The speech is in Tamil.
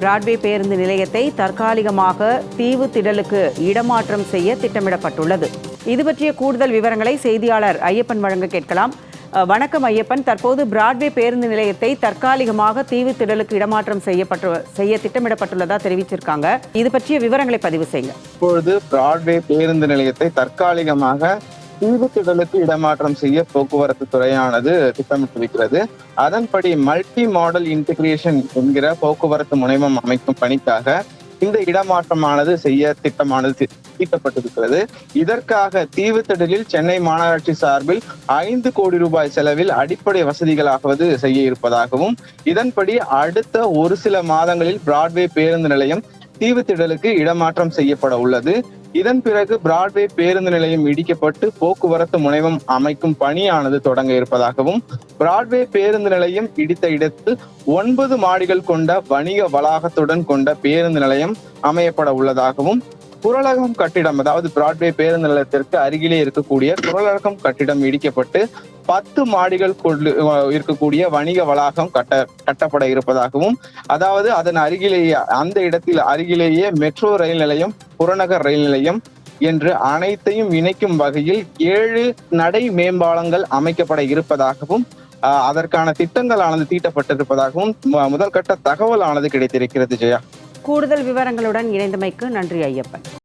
பிராட்வே பேருந்து நிலையத்தை தற்காலிகமாக தீவு திடலுக்கு இடமாற்றம் செய்ய திட்டமிடப்பட்டுள்ளது. இது பற்றிய கூடுதல் விவரங்களை செய்தியாளர் ஐயப்பன் வழங்க கேட்கலாம். வணக்கம் ஐயப்பன். தற்போது பிராட்வே பேருந்து நிலையத்தை தற்காலிகமாக தீவு திடலுக்கு இடமாற்றம் செய்யப்பட்டு செய்ய திட்டமிடப்பட்டுள்ளதா தெரிவிச்சிருக்காங்க. இது பற்றிய விவரங்களை பதிவு செய்யுங்க. இப்பொழுது பிராட்வே பேருந்து நிலையத்தை தற்காலிகமாக தீவுத்திடலுக்கு இடமாற்றம் செய்ய போக்குவரத்து துறையானது திட்டமிட்டிருக்கிறது. அதன்படி மல்டி மாடல் இன்டிகிரேஷன் என்கிற போக்குவரத்து முனைமம் அமைக்கும் பணிக்காக இந்த இடமாற்றமானது செய்ய திட்டமானது தீட்டப்பட்டிருக்கிறது. இதற்காக தீவுத்திடலில் சென்னை மாநகராட்சி சார்பில் ஐந்து கோடி ரூபாய் செலவில் அடிப்படை வசதிகளாவது செய்ய இருப்பதாகவும் இதன்படி அடுத்த ஒரு சில மாதங்களில் பிராட்வே பேருந்து நிலையம் தீவுத்திடலுக்கு இடமாற்றம் செய்யப்பட உள்ளது. இதன் பிறகு பிராட்வே பேருந்து நிலையம் இடிக்கப்பட்டு போக்குவரத்து முனைவம் அமைக்கும் பணியானது தொடங்க இருப்பதாகவும் பிராட்வே பேருந்து நிலையம் இடித்த இடத்தில் ஒன்பது மாடிகள் கொண்ட வணிக வளாகத்துடன் கொண்ட பேருந்து நிலையம் அமையப்பட உள்ளதாகவும் குரலகம் கட்டிடம் அதாவது பிராட்வே பேருந்து நிலையத்திற்கு அருகிலே இருக்கக்கூடிய குரலகம் கட்டிடம் இடிக்கப்பட்டு பத்து மாடிகள் கொண்டு இருக்கக்கூடிய வணிக வளாகம் கட்ட கட்டப்பட இருப்பதாகவும் அதாவது அதன் அருகிலேயே அந்த இடத்தில் அருகிலேயே மெட்ரோ ரயில் நிலையம் புறநகர் ரயில் நிலையம் என்று அனைத்தையும் இணைக்கும் வகையில் ஏழு நடை மேம்பாலங்கள் அமைக்கப்பட இருப்பதாகவும் அதற்கான திட்டங்களானது தீட்டப்பட்டிருப்பதாகவும் மு- முதல் கட்ட தகவலானது கிடைத்திருக்கிறது ஜெயா. கூடுதல் விவரங்களுடன் இணைந்தமைக்கு நன்றி ஐயப்பன்.